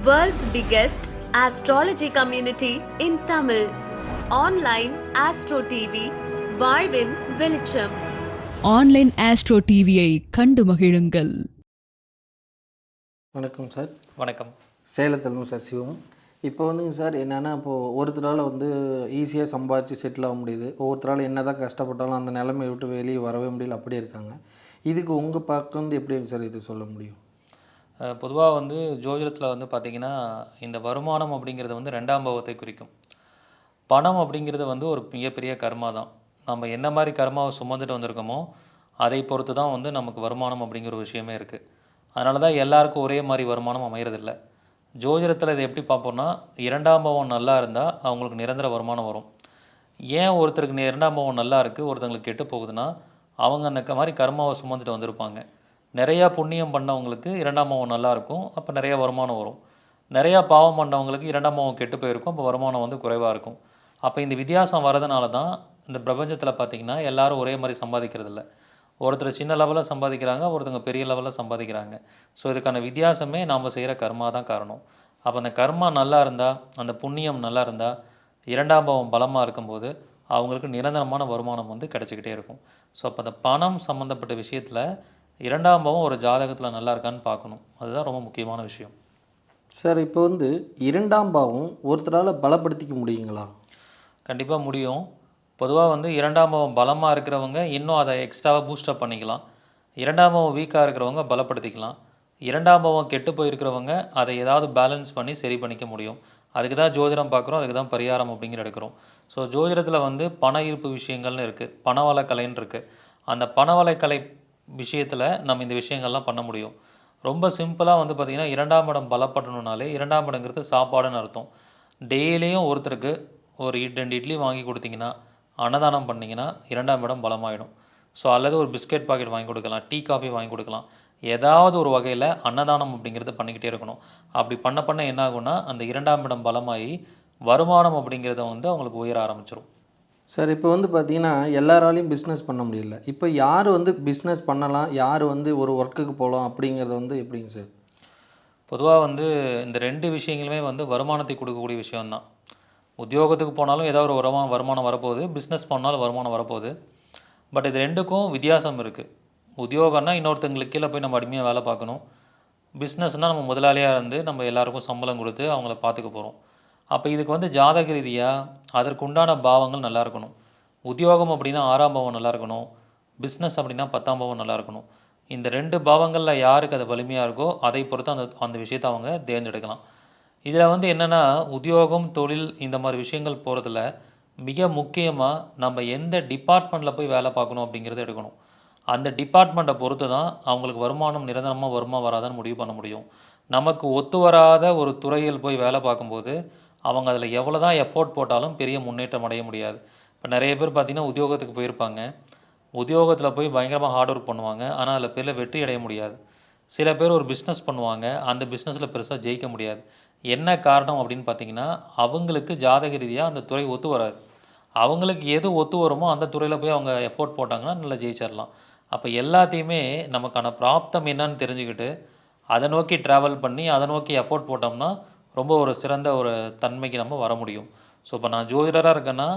World's biggest astrology community in Tamil. Online Astro TV, வாழ்வின் வெளிச்சம் online astro டிவியை கண்டு மகிழுங்கள். வணக்கம் சார். வணக்கம். சேலத்திலும் சார் சிவம் இப்போ வந்துங்க சார் என்னென்னா இப்போது ஒருத்தரால் வந்து ஈஸியாக சம்பாதிச்சு செட்டில் ஆக முடியுது. ஒவ்வொருத்தரால் என்ன தான் கஷ்டப்பட்டாலும் அந்த நிலைமையை விட்டு வெளியே வரவே முடியல அப்படியே இருக்காங்க. இதுக்கு உங்கள் பக்கம் வந்து எப்படி சார் இது சொல்ல முடியும்? பொதுவாக வந்து ஜோதிடத்தில் வந்து பார்த்திங்கன்னா இந்த வருமானம் அப்படிங்கிறது வந்து ரெண்டாம் பாவத்தை குறிக்கும். பணம் அப்படிங்கிறது வந்து ஒரு மிகப்பெரிய கர்மா தான். நம்ம என்ன மாதிரி கர்மாவை சுமந்துட்டு வந்திருக்கோமோ அதை பொறுத்து தான் வந்து நமக்கு வருமானம் அப்படிங்கிற ஒரு விஷயமே இருக்குது அதனால தான் எல்லாருக்கும் ஒரே மாதிரி வருமானம் அமையிறதில்ல. ஜோதிடத்தில் இதை எப்படி பார்ப்போம்னா இரண்டாம் பாவம் நல்லா இருந்தால் அவங்களுக்கு நிரந்தர வருமானம் வரும். ஏன் ஒருத்தருக்கு இரண்டாம் பாவம் நல்லா இருக்குது ஒருத்தங்களுக்கு கெட்டு போகுதுன்னா அவங்க அந்த மாதிரி கர்மாவை சுமந்துட்டு வந்திருப்பாங்க. நிறையா புண்ணியம் பண்ணவங்களுக்கு இரண்டாம் பாவம் நல்லாயிருக்கும் அப்போ நிறையா வருமானம் வரும். நிறையா பாவம் பண்ணவங்களுக்கு இரண்டாம் பாவம் கெட்டு போயிருக்கும் அப்போ வருமானம் வந்து குறைவாக இருக்கும். அப்போ இந்த வித்தியாசம் வரதுனால தான் இந்த பிரபஞ்சத்தில் பார்த்திங்கன்னா எல்லாரும் ஒரே மாதிரி சம்பாதிக்கிறதில்ல. ஒருத்தர் சின்ன லெவலில் சம்பாதிக்கிறாங்க ஒருத்தங்க பெரிய லெவலில் சம்பாதிக்கிறாங்க. ஸோ இதுக்கான வித்தியாசமே நாம் செய்கிற கர்மா தான் காரணம். அப்போ அந்த கர்மா நல்லா இருந்தால் அந்த புண்ணியம் நல்லா இருந்தால் இரண்டாம் பாவம் பலமாக இருக்கும்போது அவங்களுக்கு நிரந்தரமான வருமானம் வந்து கிடச்சிக்கிட்டே இருக்கும். ஸோ அப்போ அந்த பணம் சம்மந்தப்பட்ட விஷயத்தில் இரண்டாம் பாவம் ஒரு ஜாதகத்தில் நல்லா இருக்கான்னு பார்க்கணும். அதுதான் ரொம்ப முக்கியமான விஷயம். சார் இப்போ வந்து இரண்டாம் பாவம் ஒருத்தரால் பலப்படுத்திக்க முடியுங்களா? கண்டிப்பாக முடியும். பொதுவாக வந்து இரண்டாம் பாவம் பலமாக இருக்கிறவங்க இன்னும் அதை எக்ஸ்ட்ராவாக பூஸ்டப் பண்ணிக்கலாம். இரண்டாம் பாவம் வீக்காக இருக்கிறவங்க பலப்படுத்திக்கலாம். இரண்டாம் பாவம் கெட்டு போயிருக்கிறவங்க அதை ஏதாவது பேலன்ஸ் பண்ணி சரி பண்ணிக்க முடியும். அதுக்கு தான் ஜோதிடம் பார்க்குறோம் அதுக்கு தான் பரிகாரம் அப்படிங்கிற எடுக்கிறோம். ஸோ ஜோதிடத்தில் வந்து பண ஈர்ப்பு விஷயங்கள்னு இருக்குது பணவளக்கலைன்னு இருக்குது அந்த பணவளக்கலை விஷயத்தில் நம்ம இந்த விஷயங்கள்லாம் பண்ண முடியும். ரொம்ப சிம்பிளாக வந்து பார்த்திங்கன்னா இரண்டாம் இடம் பலப்படணுனாலே இரண்டாம் இடங்கிறது சாப்பாடுன்னு அர்த்தம். டெய்லியும் ஒருத்தருக்கு ஒரு இட் ரெண்டு இட்லி வாங்கி கொடுத்தீங்கன்னா அன்னதானம் பண்ணிங்கன்னா இரண்டாம் இடம் பலமாயிடும். ஸோ அல்லது ஒரு பிஸ்கெட் பாக்கெட் வாங்கி கொடுக்கலாம் டீ காஃபி வாங்கி கொடுக்கலாம். ஏதாவது ஒரு வகையில் அன்னதானம் அப்படிங்கிறது பண்ணிக்கிட்டே இருக்கணும். அப்படி பண்ண பண்ண என்ன ஆகும்னா அந்த இரண்டாம் இடம் பலமாகி வருமானம் அப்படிங்கிறத வந்து அவங்களுக்கு உயர ஆரம்பிச்சிடும் சார் இப்போ வந்து பார்த்தீங்கன்னா எல்லாராலையும் பிஸ்னஸ் பண்ண முடியல. இப்போ யார் வந்து பிஸ்னஸ் பண்ணலாம்? யார் வந்து ஒரு ஒர்க்குக்கு போகலாம்? அப்படிங்கிறது வந்து எப்படிங்க சார்? பொதுவாக வந்து இந்த ரெண்டு விஷயங்களுமே வந்து வருமானத்தை கொடுக்கக்கூடிய விஷயம்தான். உத்தியோகத்துக்கு போனாலும் ஏதாவது ஒரு வருமானம் வருமானம் வரப்போகுது. பிஸ்னஸ் பண்ணாலும் வருமானம் வரப்போகுது. பட் இது ரெண்டுக்கும் வித்தியாசம் இருக்குது உத்தியோகம்னா இன்னொருத்தங்களுக்கு கீழே போய் நம்ம அடிமையாக வேலை பார்க்கணும். பிஸ்னஸ்னால் நம்ம முதலாளியாக இருந்து நம்ம எல்லாருக்கும் சம்பளம் கொடுத்து அவங்கள பார்த்துக்க போகிறோம் அப்போ இதுக்கு வந்து ஜாதக ரீதியாக அதற்குண்டான பாவங்கள் நல்லா இருக்கணும். உத்தியோகம் அப்படின்னா ஆறாம் பாவம் நல்லா இருக்கணும். பிஸ்னஸ் அப்படின்னா பத்தாம் பாவம் நல்லா இருக்கணும். இந்த ரெண்டு பாவங்களில் யாருக்கு அது வலிமையாக இருக்கோ அதை பொறுத்து அந்த அந்த விஷயத்தை அவங்க தேர்ந்தெடுக்கலாம். இதில் வந்து என்னென்னா உத்தியோகம் தொழில் இந்த மாதிரி விஷயங்கள் போகிறதுல மிக முக்கியமாக நம்ம எந்த டிபார்ட்மெண்ட்டில் போய் வேலை பார்க்கணும் அப்படிங்கிறத எடுக்கணும். அந்த டிபார்ட்மெண்ட்டை பொறுத்து தான் அவங்களுக்கு வருமானம் நிரந்தரமாக வருமா வராதான்னு முடிவு பண்ண முடியும். நமக்கு ஒத்து வராத ஒரு துறையில் போய் வேலை பார்க்கும்போது அவங்க அதில் எவ்வளோ தான் எஃபோர்ட் போட்டாலும் பெரிய முன்னேற்றம் அடைய முடியாது. இப்போ நிறைய பேர் பார்த்திங்கன்னா உத்தியோகத்துக்கு போயிருப்பாங்க. உத்தியோகத்தில் போய் பயங்கரமாக ஹார்ட் ஒர்க் பண்ணுவாங்க. ஆனால் அதில் பெரிய வெற்றி அடைய முடியாது. சில பேர் ஒரு பிஸ்னஸ் பண்ணுவாங்க. அந்த பிஸ்னஸில் பெருசாக ஜெயிக்க முடியாது. என்ன காரணம் அப்படின்னு பார்த்தீங்கன்னா அவங்களுக்கு ஜாதக ரீதியாக அந்த துறை ஒத்து வராது. அவங்களுக்கு எது ஒத்து வருமோ அந்த துறையில் போய் அவங்க எஃபோர்ட் போட்டாங்கன்னா நல்லா ஜெயிச்சிடலாம் அப்போ எல்லாத்தையுமே நமக்கான பிராப்தம் என்னன்னு தெரிஞ்சுக்கிட்டு அதை நோக்கி ட்ராவல் பண்ணி அதை நோக்கி எஃபோர்ட் போட்டோம்னா ரொம்ப ஒரு சிறந்த ஒரு தன்மைக்கு நம்ம வர முடியும். ஸோ இப்போ நான் ஜோதிடராக இருக்கேன்னா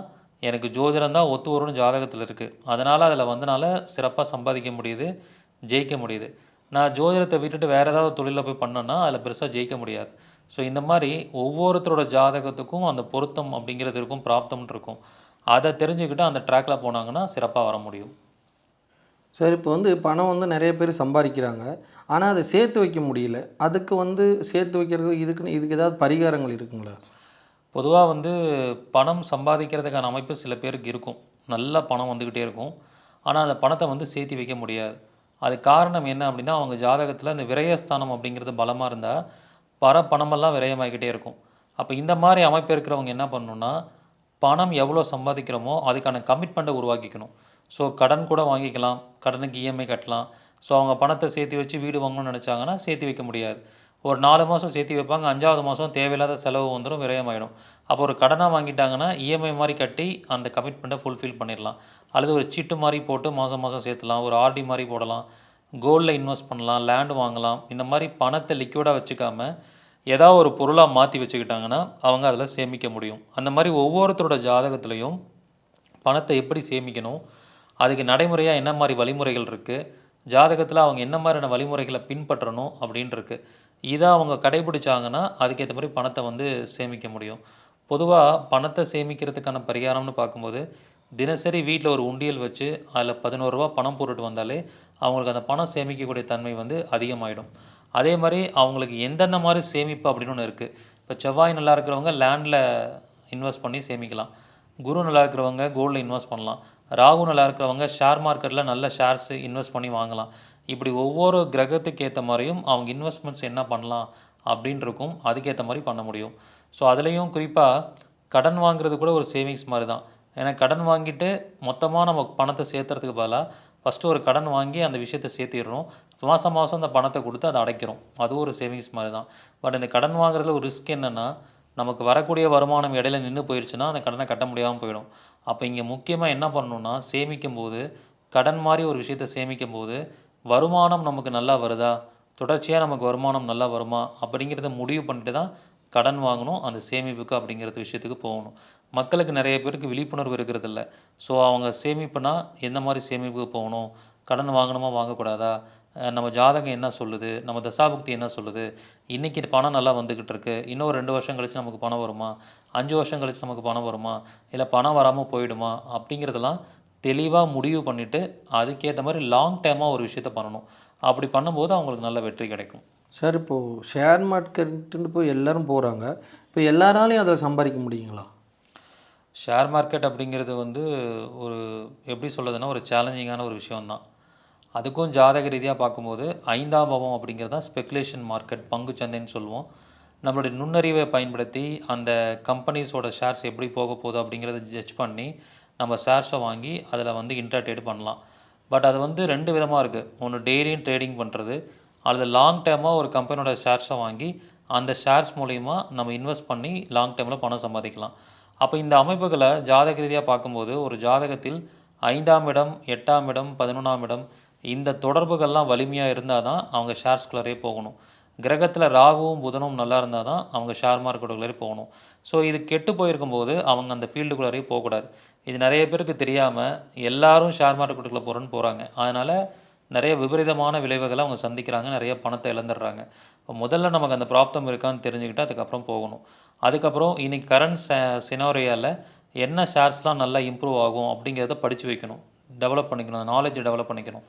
எனக்கு ஜோதிடம் தான் ஒத்து வரும்னு ஜாதகத்தில் இருக்குது அதனால் அதில் வந்தனால சிறப்பாக சம்பாதிக்க முடியுது ஜெயிக்க முடியுது. நான் ஜோதிடத்தை விட்டுட்டு வேறு ஏதாவது தொழிலில் போய் பண்ணேன்னா அதில் பெருசாக ஜெயிக்க முடியாது. ஸோ இந்த மாதிரி ஒவ்வொருத்தரோட ஜாதகத்துக்கும் அந்த பொருத்தம் அப்படிங்கிறது இருக்கும் பிராப்தம் இருக்கும். அதை தெரிஞ்சுக்கிட்டு அந்த ட்ராக்கில் போனாங்கன்னா சிறப்பாக வர முடியும். சார் இப்போ வந்து பணம் வந்து நிறைய பேர் சம்பாதிக்கிறாங்க. ஆனால் அதை சேர்த்து வைக்க முடியல. அதுக்கு வந்து சேர்த்து வைக்கிறது இதுக்குன்னு இதுக்கு ஏதாவது பரிகாரங்கள் இருக்குங்களா? பொதுவாக வந்து பணம் சம்பாதிக்கிறதுக்கான அமைப்பு சில பேருக்கு இருக்கும். நல்ல பணம் வந்துக்கிட்டே இருக்கும். ஆனால் அந்த பணத்தை வந்து சேர்த்து வைக்க முடியாது. அது காரணம் என்ன அப்படின்னா அவங்க ஜாதகத்தில் இந்த விரயஸ்தானம் அப்படிங்கிறது பலமாக இருந்தால் பர பணமெல்லாம் விரயமாகிக்கிட்டே இருக்கும். அப்போ இந்த மாதிரி அமைப்பு இருக்கிறவங்க என்ன பண்ணணுன்னா பணம் எவ்வளோ சம்பாதிக்கிறோமோ அதுக்கான கமிட்மெண்ட்டை உருவாக்கிக்கணும். ஸோ கடன் கூட வாங்கிக்கலாம் கடனுக்கு இஎம்ஐ கட்டலாம். ஸோ அவங்க பணத்தை சேர்த்து வச்சு வீடு வாங்கணும்னு நினச்சாங்கன்னா சேர்த்து வைக்க முடியாது. ஒரு நாலு மாதம் சேர்த்து வைப்பாங்க அஞ்சாவது மாதம் தேவையில்லாத செலவு வந்துடும் விரயமாயிடும். அப்போ ஒரு கடனாக வாங்கிட்டாங்கன்னா இஎம்ஐ மாதிரி கட்டி அந்த கமிட்மெண்ட்டை ஃபுல்ஃபில் பண்ணிடலாம். அல்லது ஒரு சீட்டு மாதிரி போட்டு மாதம் மாதம் சேர்த்துலாம் ஒரு ஆர்டி மாதிரி போடலாம். கோல்டில் இன்வெஸ்ட் பண்ணலாம் லேண்ட் வாங்கலாம். இந்த மாதிரி பணத்தை லிக்விடாக வச்சுக்காம ஏதாவது ஒரு பொருளாக மாற்றி வச்சுக்கிட்டாங்கன்னா அவங்க அதில் சேமிக்க முடியும். அந்த மாதிரி ஒவ்வொருத்தரோட ஜாதகத்துலேயும் பணத்தை எப்படி சேமிக்கணும் அதுக்கு நடைமுறையாக என்ன மாதிரி வழிமுறைகள் இருக்குது ஜாதகத்தில் அவங்க என்ன மாதிரியான வழிமுறைகளை பின்பற்றணும் அப்படின்ட்டுருக்கு இதை அவங்க கடைபிடிச்சாங்கன்னா அதுக்கேற்ற மாதிரி பணத்தை வந்து சேமிக்க முடியும். பொதுவாக பணத்தை சேமிக்கிறதுக்கான பரிகாரம்னு பார்க்கும்போது தினசரி வீட்டில் ஒரு உண்டியல் வச்சு அதில் பதினோருவா பணம் போட்டுட்டு வந்தாலே அவங்களுக்கு அந்த பணம் சேமிக்கக்கூடிய தன்மை வந்து அதிகமாகிடும் அதே மாதிரி அவங்களுக்கு எந்தெந்த மாதிரி சேமிப்பு அப்படின்னு ஒன்று இருக்குது இப்போ செவ்வாய் நல்லா இருக்கிறவங்க லேண்டில் இன்வெஸ்ட் பண்ணி சேமிக்கலாம். குரு நல்லா இருக்கிறவங்க கோல்டில் இன்வெஸ்ட் பண்ணலாம். ராகு நல்லா இருக்கிறவங்க ஷேர் மார்க்கெட்டில் நல்ல ஷேர்ஸ் இன்வெஸ்ட் பண்ணி வாங்கலாம். இப்படி ஒவ்வொரு கிரகத்துக்கு ஏற்ற மாதிரியும் அவங்க இன்வெஸ்ட்மெண்ட்ஸ் என்ன பண்ணலாம் அப்படின்னு இருக்கும் அதுக்கேற்ற மாதிரி பண்ண முடியும். ஸோ அதுலேயும் குறிப்பாக கடன் வாங்குறது கூட ஒரு சேவிங்ஸ் மாதிரி தான். ஏன்னா கடன் வாங்கிட்டு மொத்தமாக நம்ம பணத்தை சேர்த்துறதுக்கு பதிலாக ஃபஸ்ட்டு ஒரு கடன் வாங்கி அந்த விஷயத்தை சேர்த்திடுறோம். மாதம் மாதம் அந்த பணத்தை கொடுத்து அதை அடைக்கிறோம். அதுவும் ஒரு சேவிங்ஸ் மாதிரி தான். பட் இந்த கடன் வாங்குறதுல ஒரு ரிஸ்க் என்னென்னா நமக்கு வரக்கூடிய வருமானம் இடையில நின்று போயிடுச்சுன்னா அந்த கடனை கட்ட முடியாமல் போயிடும். அப்போ இங்கே முக்கியமாக என்ன பண்ணணுன்னா சேமிக்கும் போது கடன் மாதிரி ஒரு விஷயத்தை சேமிக்கும் போது வருமானம் நமக்கு நல்லா வருதா? தொடர்ச்சியாக நமக்கு வருமானம் நல்லா வருமா? அப்படிங்கிறத முடிவு பண்ணிட்டு தான் கடன் வாங்கணும் அந்த சேமிப்புக்கு அப்படிங்கிறது விஷயத்துக்கு போகணும். மக்களுக்கு நிறைய பேருக்கு விழிப்புணர்வு இருக்கிறதில்ல. ஸோ அவங்க சேமிப்புனா எந்த மாதிரி சேமிப்புக்கு போகணும்? கடன் வாங்கணுமா வாங்கக்கூடாதா? நம்ம ஜாதகம் என்ன சொல்லுது? நம்ம தசாபுக்தி என்ன சொல்லுது? இன்றைக்கி பணம் நல்லா வந்துக்கிட்டு இருக்கு. இன்னும் ஒரு ரெண்டு வருஷம் கழிச்சு நமக்கு பணம் வருமா? அஞ்சு வருஷம் கழிச்சு நமக்கு பணம் வருமா? இல்லை பணம் வராமல் போயிடுமா? அப்படிங்கிறதெல்லாம் தெளிவாக முடிவு பண்ணிவிட்டு அதுக்கேற்ற மாதிரி லாங் டேர்மாக ஒரு விஷயத்த பண்ணணும். அப்படி பண்ணும்போது அவங்களுக்கு நல்ல வெற்றி கிடைக்கும். சார் இப்போது ஷேர் மார்க்கெட்டுன்னு போய் எல்லாரும் போகிறாங்க இப்போ எல்லாராலையும் அதில் சம்பாதிக்க முடியுங்களா? ஷேர் மார்க்கெட் அப்படிங்கிறது வந்து ஒரு எப்படி சொல்கிறதுனா ஒரு சேலஞ்சிங்கான ஒரு விஷயம்தான். அதுக்கும் ஜாதக ரீதியாக பார்க்கும்போது ஐந்தாம் பாவம் அப்படிங்கிறது தான் ஸ்பெகுலேஷன் மார்க்கெட் பங்குச்சந்தைன்னு சொல்லுவோம். நம்மளுடைய நுண்ணறிவை பயன்படுத்தி அந்த கம்பெனிஸோட ஷேர்ஸ் எப்படி போக போகுது அப்படிங்கிறத ஜட்ஜ் பண்ணி நம்ம ஷேர்ஸை வாங்கி அதில் வந்து இன்டர்டேட் பண்ணலாம். பட் அது வந்து ரெண்டு விதமாக இருக்குது ஒன்று டெய்லியும் ட்ரேடிங் பண்ணுறது அல்லது லாங் டேர்மாக ஒரு கம்பெனியோட ஷேர்ஸை வாங்கி அந்த ஷேர்ஸ் மூலிமா நம்ம இன்வெஸ்ட் பண்ணி லாங் டேர்மில் பணம் சம்பாதிக்கலாம். அப்போ இந்த அமைப்புகளை ஜாதக ரீதியாக பார்க்கும்போது ஒரு ஜாதகத்தில் ஐந்தாம் இடம் எட்டாம் இடம் பதினொன்றாம் இடம் இந்த தொடர்புகள்லாம் வலிமையாக இருந்தால் தான் அவங்க ஷேர்ஸ்குள்ளரே போகணும். கிரகத்தில் ராகுவும் புதனும் நல்லா இருந்தால் தான் அவங்க ஷேர் மார்க்கெட்டுக்குள்ளே போகணும். ஸோ இது கெட்டு போயிருக்கும்போது அவங்க அந்த ஃபீல்டுக்குள்ளரே போகக்கூடாது. இது நிறைய பேருக்கு தெரியாமல் எல்லாரும் ஷேர் மார்க்கெட்டுக்குள்ளே போகிறோன்னு போகிறாங்க அதனால் நிறைய விபரீதமான விளைவுகளை அவங்க சந்திக்கிறாங்க நிறைய பணத்தை இழந்துடுறாங்க. இப்போ முதல்ல நமக்கு அந்த ப்ராப்ளம் இருக்கான்னு தெரிஞ்சுக்கிட்டு அதுக்கப்புறம் போகணும். அதுக்கப்புறம் இன்னைக்கு கரண்ட் சினோரியாவில் என்ன ஷேர்ஸ்லாம் நல்லா இம்ப்ரூவ் ஆகும் அப்படிங்கிறத படித்து வைக்கணும். டெவலப் பண்ணிக்கணும் அந்த நாலேஜை டெவலப் பண்ணிக்கணும்.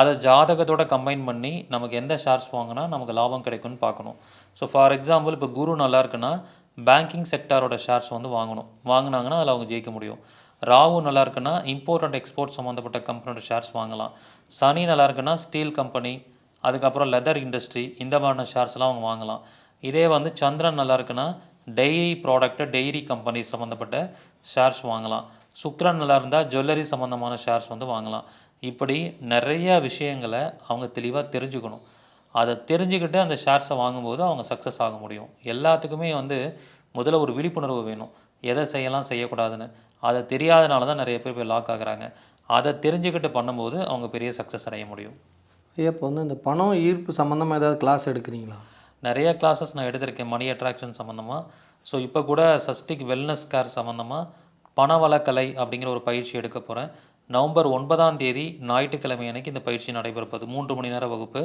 அதை ஜாதகத்தோட கம்பைன் பண்ணி நமக்கு எந்த ஷேர்ஸ் வாங்கினா நமக்கு லாபம் கிடைக்கும்னு பார்க்கணும். ஸோ ஃபார் எக்ஸாம்பிள் இப்போ குரு நல்லா இருக்குன்னா பேங்கிங் செக்டாரோட ஷேர்ஸ் வந்து வாங்கணும். வாங்கினாங்கன்னா அதில் அவங்க ஜெயிக்க முடியும். ராகு நல்லா இருக்குன்னா இம்போர்ட் அண்ட் எக்ஸ்போர்ட் சம்மந்தப்பட்ட கம்பெனியோட ஷேர்ஸ் வாங்கலாம். சனி நல்லா இருக்குன்னா ஸ்டீல் கம்பெனி அதுக்கப்புறம் லெதர் இண்டஸ்ட்ரி இந்த மாதிரியான ஷேர்ஸ்லாம் அவங்க வாங்கலாம். இதே வந்து சந்திரன் நல்லா இருக்குன்னா டெய்ரி ப்ராடக்ட்டு டெய்ரி கம்பெனி சம்மந்தப்பட்ட ஷேர்ஸ் வாங்கலாம். சுக்ரன் நல்லா இருந்தால் ஜுவல்லரி சம்மந்தமான ஷேர்ஸ் வந்து வாங்கலாம். இப்படி நிறைய விஷயங்களை அவங்க தெளிவாக தெரிஞ்சுக்கணும். அதை தெரிஞ்சுக்கிட்டு அந்த ஷேர்ஸை வாங்கும்போது அவங்க சக்ஸஸ் ஆக முடியும். எல்லாத்துக்குமே வந்து முதல்ல ஒரு விழிப்புணர்வு வேணும். எதை செய்யலாம் செய்யக்கூடாதுன்னு. அதை தெரியாதனால தான் நிறைய பேர் போய் லாக் ஆகுறாங்க. அதை தெரிஞ்சுக்கிட்டு பண்ணும்போது அவங்க பெரிய சக்ஸஸ் அடைய முடியும். இப்போ வந்து இந்த பணம் ஈர்ப்பு சம்மந்தமாக ஏதாவது கிளாஸ் எடுக்கிறீங்களா? நிறைய கிளாஸஸ் நான் எடுத்திருக்கேன். மணி அட்ராக்ஷன் சம்மந்தமாக ஸோ இப்போ கூட சஸ்டிக் வெல்னஸ் கேர் சம்மந்தமாக பணவளக்கலை அப்படிங்கிற ஒரு பயிற்சி எடுக்க போகிறேன் நவம்பர் ஒன்பதாம் தேதி ஞாயிற்றுக்கிழமை அன்னைக்கு இந்த பயிற்சி நடைபெறுப்பது மூன்று மணி நேர வகுப்பு.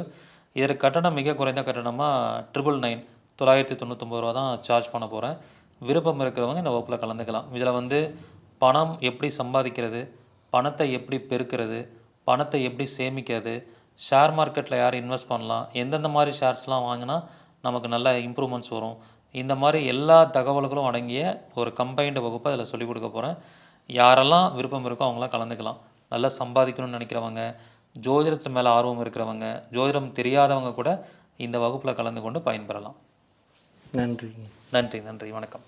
இதற்கு கட்டணம் மிக குறைந்த கட்டணமாக ட்ரிபிள் நைன் தொள்ளாயிரத்தி தொண்ணூற்றொம்பது ரூபா தான் சார்ஜ் பண்ண போகிறேன் விருப்பம் இருக்கிறவங்க இந்த வகுப்பில் கலந்துக்கலாம். இதில் வந்து பணம் எப்படி சம்பாதிக்கிறது பணத்தை எப்படி பெருக்கிறது பணத்தை எப்படி சேமிக்கிறது ஷேர் மார்க்கெட்டில் யார் இன்வெஸ்ட் பண்ணலாம் எந்தெந்த மாதிரி ஷேர்ஸ்லாம் வாங்கினா நமக்கு நல்ல இம்ப்ரூவ்மெண்ட்ஸ் வரும். இந்த மாதிரி எல்லா தகவல்களும் அடங்கிய ஒரு கம்பைன்டு வகுப்பை அதில் சொல்லிக் கொடுக்க போகிறேன் யாரெல்லாம் விருப்பம் இருக்கோ அவங்களாம் கலந்துக்கலாம். நல்லா சம்பாதிக்கணும்னு நினைக்கிறவங்க ஜோதிடத்து மேலே ஆர்வம் இருக்கிறவங்க ஜோதிடம் தெரியாதவங்க கூட இந்த வகுப்பில் கலந்து கொண்டு பயன்பெறலாம். நன்றிங்க. நன்றி நன்றி. வணக்கம்.